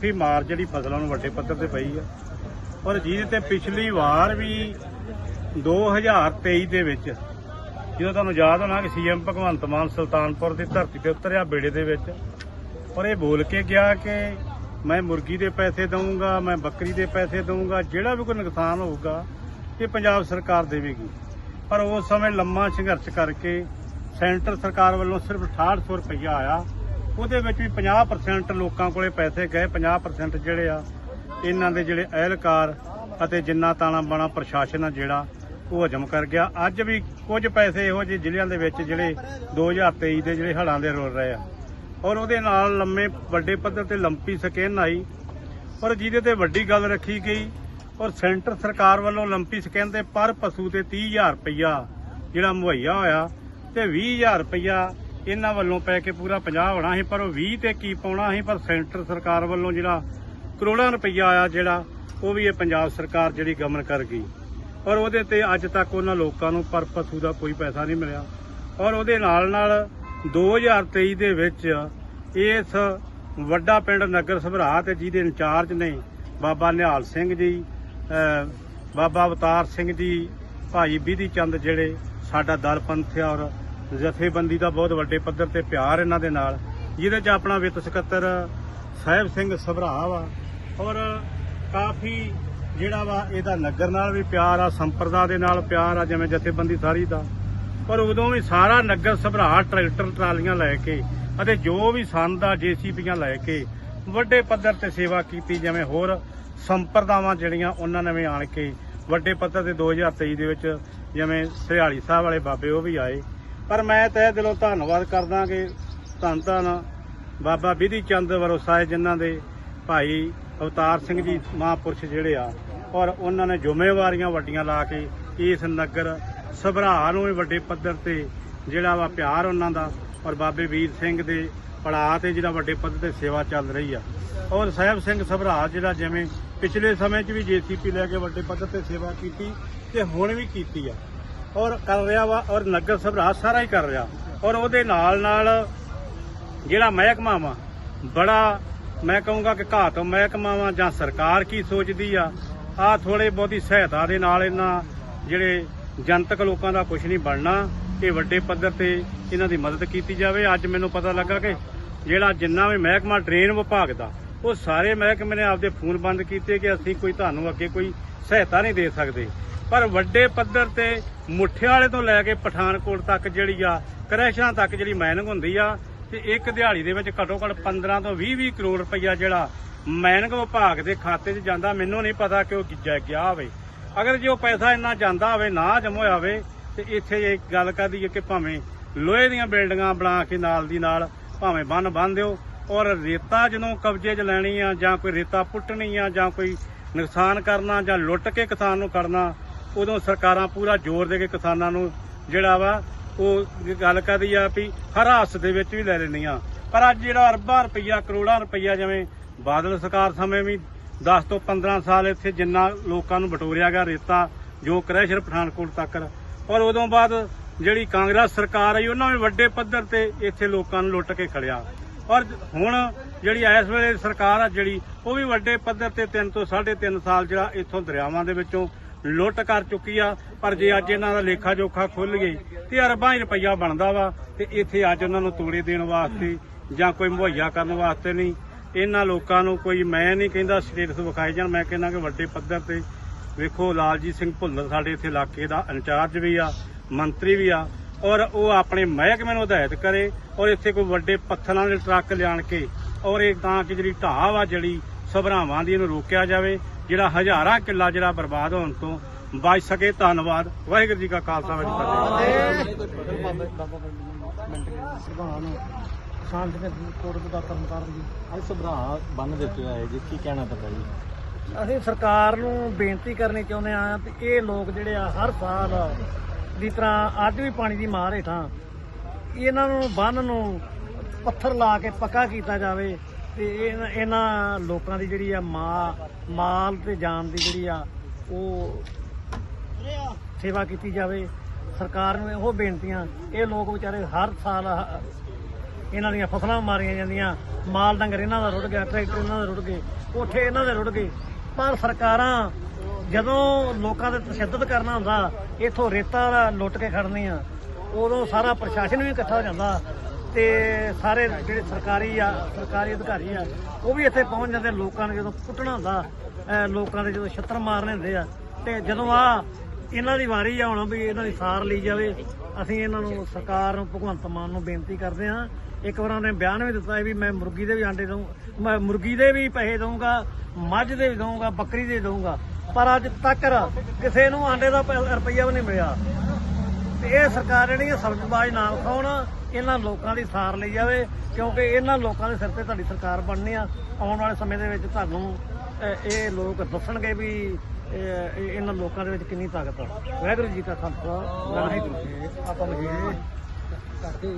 ਕਾਫੀ ਮਾਰ ਜਿਹੜੀ ਫਸਲਾਂ ਨੂੰ ਵੱਡੇ ਪੱਧਰ ਤੇ ਪਈ ਆ। ਔਰ ਜਿਹਦੇ ਤੇ ਪਿਛਲੀ ਵਾਰ ਵੀ 2023 ਦੇ ਵਿੱਚ, ਜਦੋਂ ਤੁਹਾਨੂੰ ਯਾਦ ਹੋਣਾ ਕਿ ਸੀਐਮ ਭਗਵੰਤ ਮਾਨ ਸੁਲਤਾਨਪੁਰ ਦੀ ਧਰਤੀ ਤੇ ਉਤਰਿਆ ਬੇੜੇ ਦੇ ਵਿੱਚ, ਔਰ ਇਹ ਬੋਲ ਕੇ ਗਿਆ ਕਿ ਮੈਂ ਮੁਰਗੀ ਦੇ ਪੈਸੇ ਦਊਂਗਾ, ਮੈਂ ਬੱਕਰੀ ਦੇ ਪੈਸੇ ਦਊਂਗਾ, ਜਿਹੜਾ ਵੀ ਕੋਈ ਨੁਕਸਾਨ ਹੋਊਗਾ, ਇਹ ਪੰਜਾਬ ਸਰਕਾਰ ਦੇਵੇਗੀ। ਪਰ ਉਸ ਸਮੇਂ ਲੰਮਾ ਸੰਘਰਸ਼ ਕਰਕੇ ਸੈਂਟਰ ਸਰਕਾਰ ਵੱਲੋਂ ਸਿਰਫ 6800 ਰੁਪਈਆ ਆਇਆ। ਉਹਦੇ ਵਿੱਚ ਵੀ 50% ਲੋਕਾਂ ਕੋਲੇ ਪੈਸੇ ਗਏ 50% ਜਿਹੜੇ ਆ, ਇਹਨਾਂ ਦੇ ਜਿਹੜੇ ਅਹਿਲਕਾਰ ਅਤੇ ਜਿੰਨਾ ਤਾਣਾ ਬਾਣਾ ਪ੍ਰਸ਼ਾਸਨ ਆ ਜਿਹੜਾ, ਉਹ ਹਜਮ ਕਰ ਗਿਆ। ਅੱਜ ਵੀ ਕੁਝ ਪੈਸੇ ਇਹੋ ਜਿਹੇ ਜ਼ਿਲ੍ਹਿਆਂ ਦੇ ਵਿੱਚ ਜਿਹੜੇ 2023 ਦੇ ਜਿਹੜੇ ਹੜ੍ਹਾਂ ਦੇ ਰੁਲ ਰਹੇ ਆ। ਔਰ ਉਹਦੇ ਨਾਲ ਲੰਮੇ ਵੱਡੇ ਪੱਧਰ ਤੇ ਲੰਪੀ ਸਕੇਨ ਆਈ। ਔਰ ਜਿਹਦੇ ਤੇ ਵੱਡੀ ਗੱਲ ਰੱਖੀ ਗਈ, ਔਰ ਸੈਂਟਰ ਸਰਕਾਰ ਵੱਲੋਂ ਲੰਪੀ ਸਕੇਨ ਤੇ ਪਰ ਪਸ਼ੂ ਤੇ 30000 ਰੁਪਇਆ ਜਿਹੜਾ ਮੁਹੱਈਆ ਹੋਇਆ ਤੇ 20000 ਰੁਪਇਆ ਇਹਨਾਂ ਵੱਲੋਂ ਪੈ ਕੇ ਪੂਰਾ 50 ਹੋਣਾ ਸੀ, ਪਰ ਉਹ 20 ਤੇ ਕੀ ਪਾਉਣਾ ਸੀ, ਪਰ ਸੈਂਟਰ ਸਰਕਾਰ ਵੱਲੋਂ ਜਿਹੜਾ ਕਰੋੜਾਂ ਰੁਪਈਆ ਆਇਆ ਜਿਹੜਾ, ਉਹ ਵੀ ਇਹ ਪੰਜਾਬ ਸਰਕਾਰ ਜਿਹੜੀ ਗਮਨ ਕਰ ਗਈ। ਔਰ ਉਹਦੇ ਤੇ ਅੱਜ ਤੱਕ ਉਹਨਾਂ ਲੋਕਾਂ ਨੂੰ ਪਰ ਪਸ਼ੂ ਦਾ ਕੋਈ ਪੈਸਾ ਨਹੀਂ ਮਿਲਿਆ। ਔਰ ਉਹਦੇ ਨਾਲ ਨਾਲ 2023 ਦੇ ਵਿੱਚ ਇਸ ਵੱਡਾ ਪਿੰਡ ਨਗਰ ਸਭਰਾ ਤੇ ਜਿਹਦੇ ਇੰਚਾਰਜ ਨੇ ਬਾਬਾ ਨਿਹਾਲ ਸਿੰਘ ਜੀ ਬਾਬਾ ਅਵਤਾਰ ਸਿੰਘ ਜੀ, ਭਾਈ ਵਿਧੀ ਚੰਦ ਜਿਹੜੇ ਸਾਡਾ ਦਲ ਪੰਥ ਆ ਔਰ ਜਥੇਬੰਦੀ ਦਾ ਬਹੁਤ ਵੱਡੇ ਪੱਧਰ ਤੇ ਪਿਆਰ ਇਹਨਾਂ ਦੇ ਨਾਲ, ਜਿਹਦੇ ਚ ਆਪਣਾ ਵਿੱਤ ਸਕੱਤਰ ਸਾਹਿਬ ਸਿੰਘ ਸਭਰਾ ਵਾ। ਔਰ ਕਾਫੀ ਜਿਹੜਾ ਵਾ ਇਹਦਾ ਨਗਰ ਨਾਲ ਵੀ ਪਿਆਰ ਆ, ਸੰਪਰਦਾ ਦੇ ਨਾਲ ਪਿਆਰ ਆ, ਜਿਵੇਂ ਜਥੇਬੰਦੀ ਸਾਰੀ ਦਾ। ਪਰ ਉਦੋਂ ਵੀ ਸਾਰਾ ਨਗਰ ਸਭਰਾ ਟਰੈਕਟਰ ਟਰਾਲੀਆਂ ਲੈ ਕੇ ਅਤੇ ਜੋ ਵੀ ਸੰਦ ਆ, ਜੀਸੀਬੀਆਂ ਲੈ ਕੇ ਵੱਡੇ ਪੱਧਰ ਤੇ ਸੇਵਾ ਕੀਤੀ, ਜਿਵੇਂ ਹੋਰ ਸੰਪਰਦਾਵਾਂ ਜਿਹੜੀਆਂ ਉਹਨਾਂ ਨੇ ਵੀ ਆਣ ਕੇ ਵੱਡੇ ਪੱਧਰ ਤੇ 2023 ਦੇ ਵਿੱਚ ਜਿਵੇਂ ਸਰਿਆਲੀ ਸਾਹਿਬ ਵਾਲੇ ਬਾਬੇ ਉਹ ਵੀ ਆਏ। ਪਰ ਮੈਂ ਤਹਿ ਦਿਲੋਂ ਧੰਨਵਾਦ ਕਰਦਾ ਕਿ ਧੰਨ ਧੰਨ ਬਾਬਾ ਵਿਧੀ ਚੰਦ ਵਰੋਸਾਏ ਜਿਨ੍ਹਾਂ ਦੇ ਭਾਈ ਅਵਤਾਰ ਸਿੰਘ ਜੀ ਮਹਾਂਪੁਰਸ਼ ਜਿਹੜੇ ਆ, ਔਰ ਉਹਨਾਂ ਨੇ ਜ਼ਿੰਮੇਵਾਰੀਆਂ ਵੱਡੀਆਂ ਲਾ ਕੇ ਇਸ ਨਗਰ ਸਭਰਾ ਨੂੰ ਵੀ ਵੱਡੇ ਪੱਧਰ ਤੇ ਜਿਹੜਾ ਵਾ ਪਿਆਰ ਉਹਨਾਂ ਦਾ, ਔਰ ਬਾਬੇ ਵੀਰ ਸਿੰਘ ਦੇ ਪੜਾਅ ਤੇ ਜਿਹੜਾ ਵੱਡੇ ਪੱਧਰ ਤੇ ਸੇਵਾ ਚੱਲ ਰਹੀ ਆ। ਔਰ ਸਾਹਿਬ ਸਿੰਘ ਸਭਰਾ ਜਿਹੜਾ ਜਿਵੇਂ ਪਿਛਲੇ ਸਮੇਂ 'ਚ ਵੀ ਜੀਸੀਪੀ ਲੈ ਕੇ ਵੱਡੇ ਪੱਧਰ ਤੇ ਸੇਵਾ ਕੀਤੀ ਤੇ ਹੁਣ ਵੀ ਕੀਤੀ ਆ। ਔਰ ਕਰ ਰਿਹਾ ਵਾ, ਔਰ ਨਗਰ ਸਭਰਾ ਸਾਰਾ ਹੀ ਕਰ ਰਿਹਾ। ਔਰ ਉਹਦੇ ਨਾਲ ਨਾਲ ਜਿਹੜਾ ਮਹਿਕਮਾ ਵਾ, ਬੜਾ ਮੈਂ ਕਹੂੰਗਾ ਕਿ ਘਾਤ ਮਹਿਕਮਾ ਵਾ, ਜਾਂ ਸਰਕਾਰ ਕੀ ਸੋਚਦੀ ਆ ਆ ਥੋੜੇ ਬਹੁਤੀ ਸਹਾਇਤਾ ਦੇ ਨਾਲ ਇਹਨਾਂ ਜਿਹੜੇ ਜਨਤਕ ਲੋਕਾਂ ਦਾ ਕੁਝ ਨਹੀਂ ਬਣਨਾ, ਇਹ ਵੱਡੇ ਪੱਧਰ ਤੇ ਇਹਨਾਂ ਦੀ ਮਦਦ ਕੀਤੀ ਜਾਵੇ। ਅੱਜ ਮੈਨੂੰ ਪਤਾ ਲੱਗਾ ਕਿ ਜਿਹੜਾ ਜਿੰਨਾ ਵੀ ਮਹਿਕਮਾ ਟ੍ਰੇਨ ਵਿਭਾਗ ਦਾ, ਉਹ ਸਾਰੇ ਮਹਿਕਮੇ ਨੇ ਆਪਦੇ ਫੋਨ ਬੰਦ ਕੀਤੇ ਕਿ ਅਸੀਂ ਕੋਈ ਤੁਹਾਨੂੰ ਅੱਗੇ ਕੋਈ ਸਹਾਇਤਾ ਨਹੀਂ ਦੇ ਸਕਦੇ। ਪਰ ਵੱਡੇ ਪੱਧਰ ਤੇ ਮੁੱਠਿਆਲੇ ਤੋਂ ਲੈ ਕੇ ਪਠਾਨਕੋਟ ਤੱਕ ਜਿਹੜੀ ਆ, ਕਰੈਸ਼ਾਂ ਤੱਕ ਜਿਹੜੀ ਮਾਈਨਿੰਗ ਹੁੰਦੀ ਆ, ਤੇ ਇੱਕ ਦਿਹਾੜੀ ਦੇ ਵਿੱਚ ਘੱਟੋ ਘੱਟ 15 ਤੋਂ 20 20 ਕਰੋੜ ਰੁਪਈਆ ਜਿਹੜਾ ਮਾਈਨਿੰਗ ਵਿਭਾਗ ਦੇ ਖਾਤੇ 'ਚ ਜਾਂਦਾ, ਮੈਨੂੰ ਨਹੀਂ ਪਤਾ ਕਿ ਉਹ ਗਿੱਜਾ ਗਿਆ ਹੋਵੇ। ਅਗਰ ਜੇ ਉਹ ਪੈਸਾ ਇੰਨਾ ਜਾਂਦਾ ਹੋਵੇ ਨਾ ਜਮ ਹੋਇਆ ਹੋਵੇ, ਤੇ ਇੱਥੇ ਇਹ ਗੱਲ ਕਰਦੀ ਹੈ ਕਿ ਭਾਵੇਂ ਲੋਹੇ ਦੀਆਂ ਬਿਲਡਿੰਗਾਂ ਬਣਾ ਕੇ ਨਾਲ ਦੀ ਨਾਲ ਭਾਵੇਂ ਬੰਨ ਬੰਨ ਦਿਓ, ਔਰ ਰੇਤਾ ਜਦੋਂ ਕਬਜ਼ੇ 'ਚ ਲੈਣੀ ਆ ਜਾਂ ਕੋਈ ਰੇਤਾ ਪੁੱਟਣੀ ਆ ਜਾਂ ਕੋਈ ਨੁਕਸਾਨ ਕਰਨਾ ਜਾਂ ਲੁੱਟ ਕੇ ਕਿਸਾਨ ਨੂੰ ਕਰਨਾ ਉਦੋਂ ਸਰਕਾਰਾਂ ਪੂਰਾ ਜ਼ੋਰ ਦੇ ਕੇ ਕਿਸਾਨਾਂ ਨੂੰ ਜਿਹੜਾ ਵਾ ਉਹ ਗੱਲ ਕਰਦੀ ਆ ਵੀ ਹਰਾਸ ਦੇ ਵਿੱਚ ਵੀ ਲੈ ਲੈਂਦੀਆਂ। ਪਰ ਅੱਜ ਜਿਹੜਾ ਅਰਬਾਂ ਰੁਪਈਆ, ਕਰੋੜਾਂ ਰੁਪਈਆ ਜਿਵੇਂ ਬਾਦਲ ਸਰਕਾਰ ਸਮੇਂ ਵੀ 10 ਤੋਂ 15 ਸਾਲ ਇੱਥੇ ਜਿੰਨਾ ਲੋਕਾਂ ਨੂੰ ਬਟੋਰਿਆ ਗਿਆ, ਰੇਤਾ, ਜੋ ਕ੍ਰੈਸ਼ਰ ਪਠਾਨਕੋਟ ਤੱਕ। ਔਰ ਉਦੋਂ ਬਾਅਦ ਜਿਹੜੀ ਕਾਂਗਰਸ ਸਰਕਾਰ ਆਈ, ਉਹਨਾਂ ਵੀ ਵੱਡੇ ਪੱਧਰ ਤੇ ਇੱਥੇ ਲੋਕਾਂ ਨੂੰ ਲੁੱਟ ਕੇ ਖੜਿਆ। ਔਰ ਹੁਣ ਜਿਹੜੀ ਇਸ ਵੇਲੇ ਸਰਕਾਰ ਆ ਜਿਹੜੀ, ਉਹ ਵੀ ਵੱਡੇ ਪੱਧਰ ਤੇ 3 ਤੋਂ 3.5 ਸਾਲ ਜਿਹੜਾ ਇੱਥੋਂ ਦਰਿਆਵਾਂ ਦੇ ਵਿੱਚੋਂ ਲੁੱਟ ਕਰ ਚੁੱਕੀ ਆ, ਪਰ ਜੇ ਅੱਜ ਇਹਨਾਂ ਦਾ ਲੇਖਾ ਜੋਖਾ ਖੁੱਲ ਗਏ ਤੇ ਅਰਬਾਂ ਹੀ ਰੁਪਈਆ ਬਣਦਾ ਵਾ ਤੇ ਇੱਥੇ ਅੱਜ ਉਹਨਾਂ ਨੂੰ ਤੋੜੇ ਦੇਣ ਵਾਸਤੇ ਜਾਂ ਕੋਈ ਮੁਹੱਈਆ ਕਰਨ ਵਾਸਤੇ ਨਹੀਂ। ਇਹਨਾਂ ਲੋਕਾਂ ਨੂੰ ਕੋਈ ਮੈਂ ਨਹੀਂ ਕਹਿੰਦਾ ਸਟੇਟਸ ਵਿਖਾਏ ਜਾਣ, ਮੈਂ ਕਹਿੰਦਾ ਕਿ ਵੱਡੇ ਪੱਧਰ ਤੇ ਵੇਖੋ, ਲਾਲਜੀਤ ਸਿੰਘ ਭੁੱਲਰ ਸਾਡੇ ਇੱਥੇ ਇਲਾਕੇ ਦਾ ਇੰਚਾਰਜ ਵੀ ਆ, ਮੰਤਰੀ ਵੀ ਆ, ਔਰ ਉਹ ਆਪਣੇ ਮਹਿਕਮੇ ਨੂੰ ਹਦਾਇਤ ਕਰੇ ਔਰ ਇੱਥੇ ਕੋਈ ਵੱਡੇ ਪੱਥਰਾਂ ਦੇ ਟਰੱਕ ਲਿਆਣ ਕੇ ਔਰ ਇਹ ਤਾਂ ਕਿ ਜਿਹੜੀ ਢਾਹ ਵਾ ਜਿਹੜੀ ਸਭਰਾਵਾਂ ਦੀ ਇਹਨੂੰ ਰੋਕਿਆ ਜਾਵੇ, ਜਿਹੜਾ ਹਜ਼ਾਰਾਂ ਕਿੱਲਾ ਜਿਹੜਾ ਬਰਬਾਦ ਹੋਣ ਤੋਂ ਬਚ ਸਕੇ। ਧੰਨਵਾਦ। ਵਾਹਿਗੁਰੂ ਜੀ ਕਾ ਖਾਲਸਾ, ਵਾਹਿਗੁਰੂ ਜੀ ਕੀ ਪ੍ਰਧਾਨ ਸ਼ਾਂਤ ਦੇ ਕੋਟ ਦਾ ਕਰਮਕਾਰਨ ਜੀ ਅੱਜ ਸਭਰਾ ਬੰਨ ਦਿੱਤੇ ਆਏ ਜੀ ਕੀ ਕਹਿਣਾ ਪਤਾ ਜੀ ਅਸੀਂ ਸਰਕਾਰ ਨੂੰ ਬੇਨਤੀ ਕਰਨੀ ਚਾਹੁੰਦੇ ਆ ਕਿ ਇਹ ਲੋਕ ਜਿਹੜੇ ਆ, ਹਰ ਸਾਲ ਦੀ ਤਰ੍ਹਾਂ ਅੱਜ ਵੀ ਪਾਣੀ ਦੀ ਮਾਰ ਹੇਠਾਂ ਇਹਨਾਂ ਨੂੰ ਬੰਨ ਨੂੰ ਪੱਥਰ ਲਾ ਕੇ ਪੱਕਾ ਕੀਤਾ ਜਾਵੇ। ਤੇ ਇਹ ਇਹਨਾਂ ਲੋਕਾਂ ਦੀ ਜਿਹੜੀ ਆ ਮਾਂ, ਮਾਲ ਤੇ ਜਾਨ ਦੀ ਜਿਹੜੀ ਆ, ਉਹ ਸੇਵਾ ਕੀਤੀ ਜਾਵੇ। ਸਰਕਾਰ ਨੂੰ ਇਹੋ ਬੇਨਤੀਆਂ, ਇਹ ਲੋਕ ਵਿਚਾਰੇ ਹਰ ਸਾਲ ਆਹ ਇਹਨਾਂ ਦੀਆਂ ਫਸਲਾਂ ਮਾਰੀਆਂ ਜਾਂਦੀਆਂ। ਮਾਲ ਡੰਗਰ ਇਹਨਾਂ ਦਾ ਰੁੜ ਗਿਆ, ਟਰੈਕਟਰ ਇਹਨਾਂ ਦੇ ਰੁੜ ਗਏ, ਕੋਠੇ ਇਹਨਾਂ ਦੇ ਰੁੜ ਗਏ। ਪਰ ਸਰਕਾਰਾਂ ਜਦੋਂ ਲੋਕਾਂ ਦੇ ਤਸ਼ੱਦਦ ਕਰਨਾ ਹੁੰਦਾ, ਇਥੋਂ ਰੇਤਾ ਲੁੱਟ ਕੇ ਖੜਨੀ ਆ ਉਦੋਂ ਸਾਰਾ ਪ੍ਰਸ਼ਾਸਨ ਵੀ ਇਕੱਠਾ ਹੋ ਜਾਂਦਾ। ਤੇ ਸਾਰੇ ਜਿਹੜੇ ਸਰਕਾਰੀ ਆ, ਸਰਕਾਰੀ ਅਧਿਕਾਰੀ ਆ, ਉਹ ਵੀ ਇੱਥੇ ਪਹੁੰਚ ਜਾਂਦੇ ਲੋਕਾਂ ਨੂੰ ਜਦੋਂ ਕੁੱਟਣਾ ਹੁੰਦਾ ਲੋਕਾਂ ਦੇ ਜਦੋਂ ਛੱਤਰ ਮਾਰਨੇ ਹੁੰਦੇ ਆ, ਤੇ ਜਦੋਂ ਆ ਇਹਨਾਂ ਦੀ ਵਾਰੀ ਆ ਹੁਣ ਵੀ ਇਹਨਾਂ ਦੀ ਸਾਰ ਲਈ ਜਾਵੇ, ਅਸੀਂ ਇਹਨਾਂ ਨੂੰ ਸਰਕਾਰ ਨੂੰ, ਭਗਵੰਤ ਮਾਨ ਨੂੰ ਬੇਨਤੀ ਕਰਦੇ ਹਾਂ। ਇੱਕ ਵਾਰ ਉਹਨੇ ਬਿਆਨ ਵੀ ਦਿੱਤਾ ਵੀ ਮੈਂ ਮੁਰਗੀ ਦੇ ਵੀ ਆਂਡੇ ਦਊਂ, ਮੈਂ ਮੁਰਗੀ ਦੇ ਵੀ ਪੈਸੇ ਦਊਂਗਾ, ਮੱਝ ਦੇ ਵੀ ਦਊਂਗਾ, ਬੱਕਰੀ ਦੇ ਦਊਂਗਾ, ਪਰ ਅੱਜ ਤੱਕ ਕਿਸੇ ਨੂੰ ਆਂਡੇ ਦਾ ਰੁਪਈਆ ਵੀ ਨਹੀਂ ਮਿਲਿਆ। ਤੇ ਇਹ ਸਰਕਾਰ ਜਿਹੜੀ ਸਬਜ਼ਬਾਜ਼ ਨਾ ਖਾਉਣ ਇਹਨਾਂ ਲੋਕਾਂ ਦੀ ਸਾਰ ਲਈ ਜਾਵੇ, ਕਿਉਂਕਿ ਇਹਨਾਂ ਲੋਕਾਂ ਦੇ ਸਿਰ ਤੇ ਤੁਹਾਡੀ ਸਰਕਾਰ ਬਣਨੀ ਆ। ਆਉਣ ਵਾਲੇ ਸਮੇਂ ਦੇ ਵਿੱਚ ਤੁਹਾਨੂੰ ਇਹ ਲੋਕ ਦੱਸਣਗੇ ਵੀ ਇਹਨਾਂ ਲੋਕਾਂ ਦੇ ਵਿੱਚ ਕਿੰਨੀ ਤਾਕਤ ਆ। ਵਾਹਿਗੁਰੂ ਜੀ ਕਾ ਖਾਲਸਾ, ਵਾਹਿਗੁਰੂ ਜੀ ਆਪਾਂ ਨੂੰ ਕਰਦੇ